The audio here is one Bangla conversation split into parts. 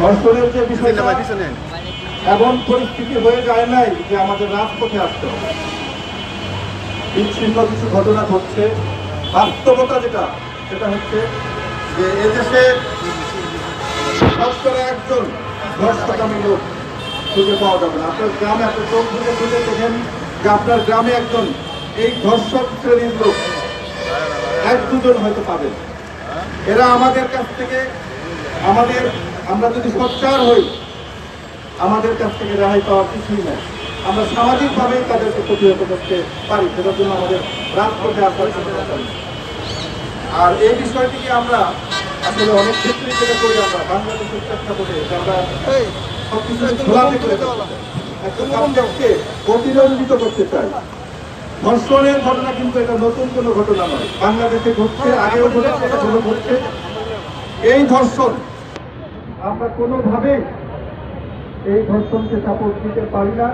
ধর্ষণের যে বিষয়টা এমন পরিস্থিতি হয়ে যায় নাই যে আমাদের রাজপথে আসতে হবে। বিচ্ছিন্ন কিছু ঘটনা ঘটছে। বাস্তবতা যেটা সেটা হচ্ছে যে এদেশে শতকরা একজন ধর্ষকামী লোক খুঁজে পাওয়া যাবে না। আপনার গ্রামে আপনি চোখ খুঁজে খুঁজে দেখেন যে আপনার গ্রামে একজন এই ধর্ষক শ্রেণির লোক। এক দুজন হয়তো পাবেন। এরা আমাদের কাছ থেকে আমাদের আমরা যদি সোচ্চার হই আমাদের কাছ থেকে রেহাই পাওয়ার কিছুই নাই। আমরা সামাজিকভাবেই তাদেরকে প্রতিহত করতে পারি সেটার জন্য আমাদের রাজপথে আসার আর এই বিষয়টিকে আমরা আসলে অনেক ক্ষেত্রেই যেটা করি আমরা বাংলাদেশের চেষ্টা করে আমরা সবকিছু খোলাতে করে। একটা সাবজেক্টকে করতে চাই। ধর্ষণের ঘটনা কিন্তু এটা নতুন কোনো ঘটনা নয়। বাংলাদেশে ঘটছে আগেও ঘটেছে এখনও ঘটছে। এই ধর্ষণ কোনোভাবেই এই ধর্ষণকে সাপোর্ট দিতে পারি না।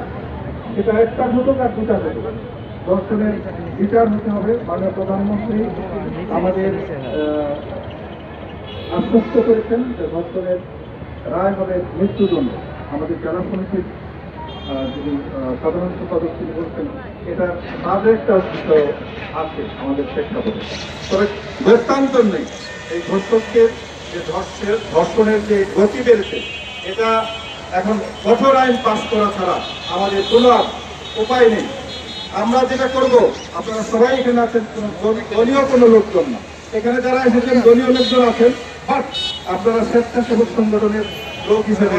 এটা একটা ঘটক আর দুটা ঘটক। ধর্ষণের বিচার হতে হবে, মাননীয় প্রধানমন্ত্রী আমাদের আশ্বস্ত করেছেন যে ধর্ষণের রায় হবে মৃত্যুদণ্ড আমাদের জেলা সমিতির যিনি সাধারণ সম্পাদক তিনি বলছেন, এটা তাদের একটা আছে আমাদের প্রেক্ষাপটে তবে দৃষ্টান্তর নেই। এই ধর্ষককে যে ধর্ষের ধর্ষণের যে গতি বেড়েছে, এটা এখন কঠোর আইন পাশ করা ছাড়া আমাদের কোনো উপায় নেই আমরা যেটা করব, আপনারা সবাই এখানে আছেন দলীয় কোনো লোকজন না এখানে যারা এসেছেন দলীয় লোকজন আছেন, বাট আপনারা স্বেচ্ছাসেবক সংগঠনের লোক হিসেবে।